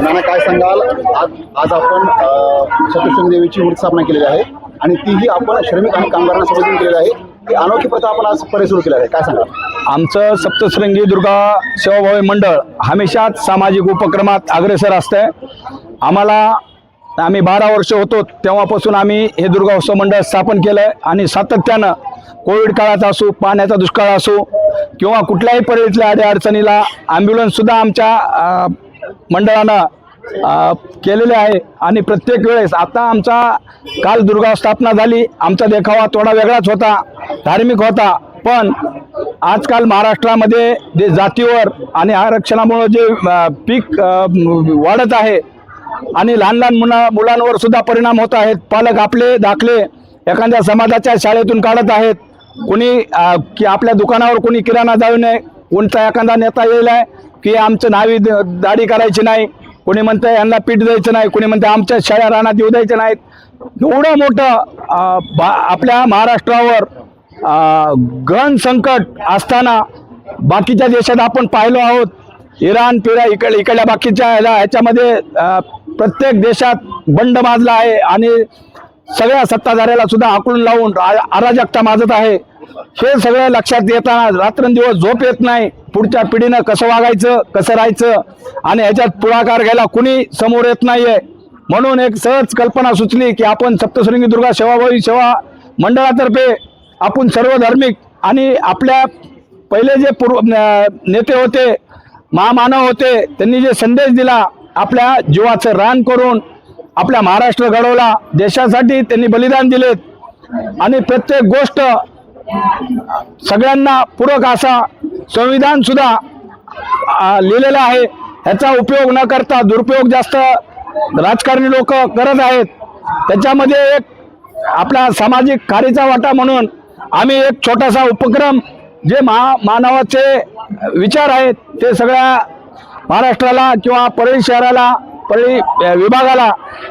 नाना काय सांगाल? आज आज आपण अ, देवीची मूर्ती स्थापना केलेली आहे आणि तीही आपण श्रमिक आणि कामगारांना समजून केलेली आहे. ती अनोखी प्रथा आपण आज परत सुरू केली आहे. काय सांगाल? आमचं सप्तशृंगी दुर्गा सेवाभावी मंडळ हमेशाच सामाजिक उपक्रमात अग्रेसर असतंय. आम्हाला आम्ही बारा वर्ष होतो तेव्हापासून आम्ही हे दुर्गा उत्सव मंडळ स्थापन केलं आहे आणि सातत्यानं कोविड काळात असो पाण्याचा दुष्काळ असो किंवा कुठल्याही परिस्थितीतल्या अडी अडचणीला ॲम्ब्युलन्ससुद्धा आमच्या मंडळानं केलेले आहे. आणि प्रत्येक वेळेस आता आमचा काल दुर्गा स्थापना झाली. आमचा देखावा थोडा वेगळाच होता धार्मिक होता. पण आजकाल महाराष्ट्रामध्ये जे जातीवर आणि आरक्षणामुळं जे पीक वाढत आहे आणि लहान लहान मुला मुलांवर सुद्धा परिणाम होत आहेत. पालक आपले दाखले एखाद्या समाजाच्या शाळेतून काढत आहेत. कोणी की आपल्या दुकानावर कोणी किराणा जाऊ नये कोणता एखादा नेता येईल आहे की आमचं नावी द- दाढी करायची नाही कोणी म्हणतं यांना पीठ द्यायचं नाही कोणी म्हणतं आमच्या शाळा रानात येऊ द्यायचे नाहीत एवढं मोठं भा आपल्या महाराष्ट्रावर अ, गहन संकट असताना बाकीच्या देशात आपण पाहिलो आहोत. इराण पिरा इकड इकडल्या बाकीच्या ह्याला ह्याच्यामध्ये प्रत्येक देशात बंड माजला आहे आणि सगळ्या सत्ताधाऱ्याला सुद्धा आकलून लावून अराजकता माजत आहे. हे सगळं लक्षात येताना रात्रंदिवस झोप येत नाही. पुढच्या पिढीनं कसं वागायचं कसं राहायचं आणि ह्याच्यात पुढाकार घ्यायला कुणी समोर येत नाहीये. म्हणून एक सहज कल्पना सुचली की आपण सप्तशृंगी दुर्गा सेवाभावी सेवा मंडळातर्फे आपण सर्व धार्मिक आणि आपल्या पहिले जे पूर्व नेते होते महामानव होते त्यांनी जे संदेश दिला आपल्या जीवाचं रान करून आपल्या महाराष्ट्र घडवला. देशासाठी त्यांनी बलिदान दिलेत. आणि प्रत्येक गोष्ट सगळ्यांना पूरक असा संविधान सुद्धा लिहिलेला आहे. ह्याचा उपयोग न करता दुरुपयोग जास्त राजकारणी लोक करत आहेत. त्याच्यामध्ये एक आपला सामाजिक कार्याचा वाटा म्हणून आम्ही एक छोटासा उपक्रम जे महा मानवाचे विचार आहेत ते सगळ्या महाराष्ट्राला किंवा परळी शहराला पळी विभागाला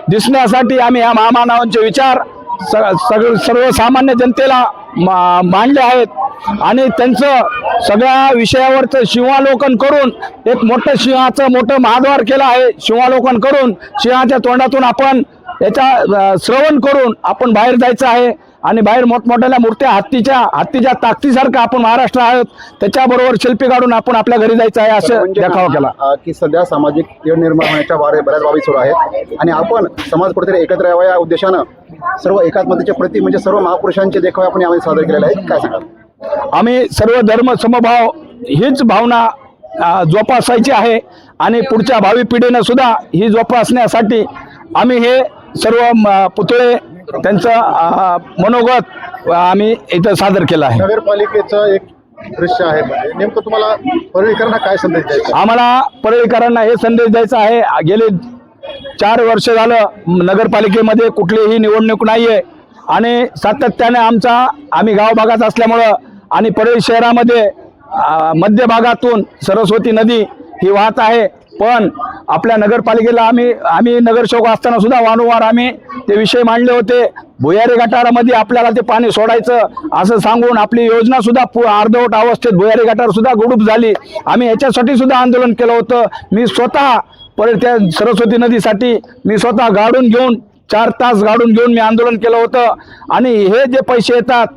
दिसण्यासाठी आम्ही या महामानवांचे विचार स सगळ सर्वसामान्य जनतेला मा मांडले आहेत. आणि त्यांचं सगळ्या विषयावरचं शिवालोकन करून एक मोठं सिंहाचं मोठं महाद्वार केलं आहे शिवालोकन करून सिंहाच्या तोंडातून आपण याचा श्रवण करून आपण बाहेर जायचं आहे. आणि बाहेर मोठमोठ्या मूर्त्या हत्तीच्या हत्तीच्या ताकदीसारखं आपण महाराष्ट्र आहोत. त्याच्याबरोबर शिल्पी काढून आपण आपल्या घरी जायचं आहे असं म्हणजे देखावा केला. की सध्या सामाजिक तेढ निर्माण होण्याच्या बारे बऱ्याच बाबी सुरू आहेत. आणि आपण समाज कुठेतरी एकत्र यावा या उद्देशानं सर्व एकात्मतेच्या प्रती म्हणजे सर्व महापुरुषांचे देखावे आपण यामध्ये सादर केलेले आहेत. काय सांगाल? आम्ही सर्व धर्म समभाव हीच भावना जोपासायची आहे. आणि पुढच्या भावी पिढीनं सुद्धा ही जोपासण्यासाठी आम्ही हे सर्व पुतळे त्यांचं मनोगत आम्ही इथं सादर केलं आहे. नगरपालिकेचं एक दृश्य आहे म्हणजे. नेमकं तुम्हाला परळीकरांना काय संदेश द्यायचा? आम्हाला परळीकरांना हे संदेश द्यायचा आहे. गेले चार वर्ष झालं नगरपालिकेमध्ये कुठलीही निवडणूक नाही आहे आणि सातत्याने आमचा आम्ही गाव भागात असल्यामुळं आणि परळी शहरामध्ये मध्य भागातून सरस्वती नदी ही वाहत आहे. पण आपल्या नगरपालिकेला आम्ही आम्ही नगरसेवक असताना सुद्धा वारंवार आम्ही ते विषय मांडले होते. भुयारी गटारामध्ये आपल्याला ते पाणी सोडायचं असं सांगून आपली योजना सुद्धा पु- अर्धवट अवस्थेत भुयारी गटार सुद्धा गुडूप झाली. आम्ही याच्यासाठी सुद्धा आंदोलन केलं होतं. मी स्वतः परत त्या सरस्वती नदीसाठी मी स्वतः गाडून घेऊन चार तास गाडून घेऊन मी आंदोलन केलं होतं. आणि हे जे पैसे येतात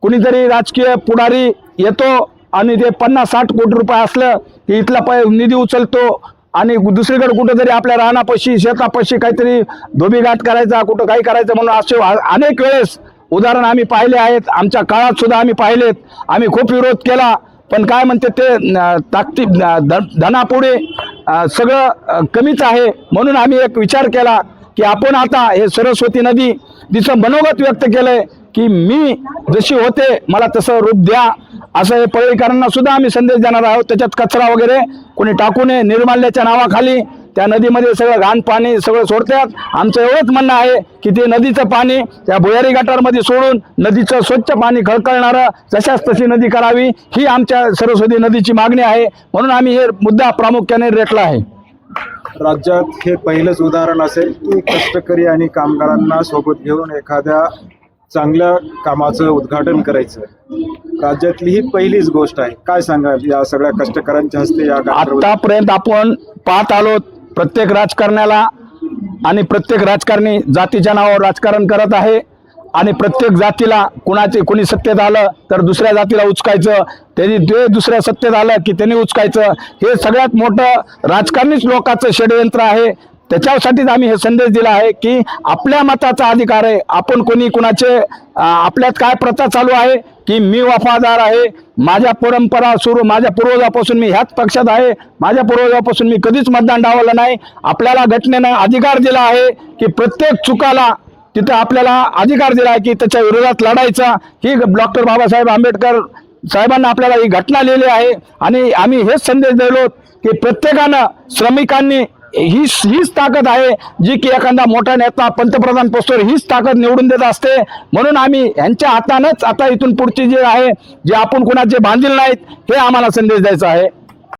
कुणीतरी राजकीय पुढारी येतो आणि ते पन्नास साठ कोटी रुपये असलं की इथला पै निधी उचलतो आणि दुसरीकडे कुठंतरी आपल्या रानापाशी शेतापाशी काहीतरी धोबीघाट करायचा कुठं काही करायचं म्हणून असे अनेक वेळेस उदाहरण आम्ही पाहिले आहेत. आमच्या काळात सुद्धा आम्ही पाहिलेत. आम्ही खूप विरोध केला. पण काय म्हणते ते ताकती ध- धनापुढे सगळं कमीच आहे. म्हणून आम्ही एक विचार केला की आपण आता हे सरस्वती नदी तिचं मनोगत व्यक्त केलंय की मी जशी होते मला तसं रूप द्या. असं हे पळीकरांना सुद्धा आम्ही संदेश देणार आहोत. त्याच्यात कचरा वगैरे कोणी टाकू नये. निर्माल्याच्या नावाखाली त्या नदीमध्ये सगळं घाण पाणी सगळं सोडतात. आमचं एवढंच म्हणणं आहे की ते नदीचं पाणी त्या भुयारी गटारमध्ये सोडून नदीचं स्वच्छ पाणी खळखळणारं जशाच तशी नदी करावी ही आमच्या सरस्वती नदीची मागणी आहे. म्हणून आम्ही हे मुद्दा प्रामुख्याने रेटला आहे. राज्यात हे पहिलंच उदाहरण असेल की कष्टकरी आणि कामगारांना सोबत घेऊन एखाद्या चांगल्या कामाचं उद्घाटन करायचं. राज्यातली ही पहिलीच गोष्ट आहे. काय सांगाल या सगळ्या कष्टकऱ्यांच्या हस्ते या कार्यक्रमात? आतापर्यंत आपण पाहत आलो प्रत्येक राजकारण्याला आणि प्रत्येक राजकारणी जातीच्या नावावर राजकारण करत आहे आणि प्रत्येक जातीला कुणाचे कुणी सत्तेत आलं तर दुसऱ्या जातीला उचकायचं त्यांनी ते दुसऱ्या सत्तेत आलं की त्यांनी उचकायचं हे सगळ्यात मोठं राजकारणीच लोकांचं षडयंत्र आहे. त्याच्यासाठीच आम्ही हे संदेश दिला आहे की आपल्या मताचा अधिकार आहे. आपण कोणी कुणाचे आपल्यात काय प्रथा चालू आहे की मी वफादार आहे माझ्या परंपरा सुरू माझ्या पूर्वजापासून मी ह्याच पक्षात आहे माझ्या पूर्वजापासून मी कधीच मतदान डावलं नाही. आपल्याला घटनेनं अधिकार दिला आहे की प्रत्येक चुकाला तिथं आपल्याला अधिकार दिला आहे की त्याच्या विरोधात लढायचा. ही डॉक्टर बाबासाहेब आंबेडकर साहेबांना आपल्याला ही घटना लिहिली आहे. आणि आम्ही हेच संदेश दिलो की प्रत्येकानं श्रमिकांनी ही हीच ताकद आहे जी की एखादा मोठा नेता पंतप्रधान पोस्टवर हीच ताकद निवडून देत असते. म्हणून आम्ही यांच्या हातानंच आता इथून पुढची जे आहे जे आपण कुणाचे बांधील नाहीत हे आम्हाला संदेश द्यायचा आहे.